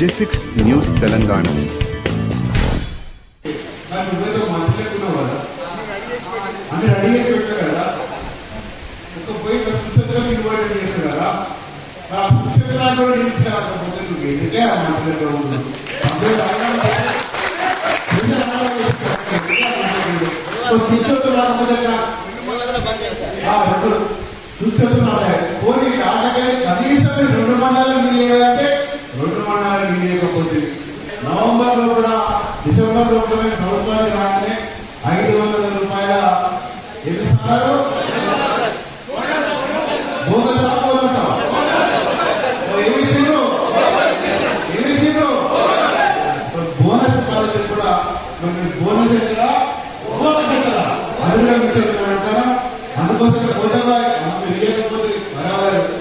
జెసిక్స్ news Telangana. నాకు నువ్వేదో మాట్లాడుకున్నావు కదా అన్ని రెడీ డిసెంబర్ ప్రభుత్వాన్ని రాగానే ఐదు వందల రూపాయల ఎన్ని సార్లు బోనసా బోనసా బోనస్ కాలేజీ కూడా మరి బోనస్ కదా బోనస్ కదా అది అంటారా? అందుకోసం పోతాబాయ్ మనకు లేకపోతే పర్వాలేదు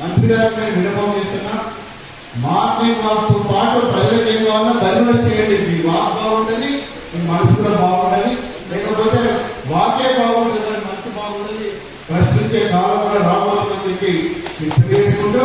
మంత్రి గారు విన్నపం చేస్తున్నా. పాటు ప్రజలకు ఏం కావాలన్నా బయట చేయండి బాగుంటుంది కానీ మనసు కూడా రాబోతుందని చెప్పి తెలియజేసుకుంటూ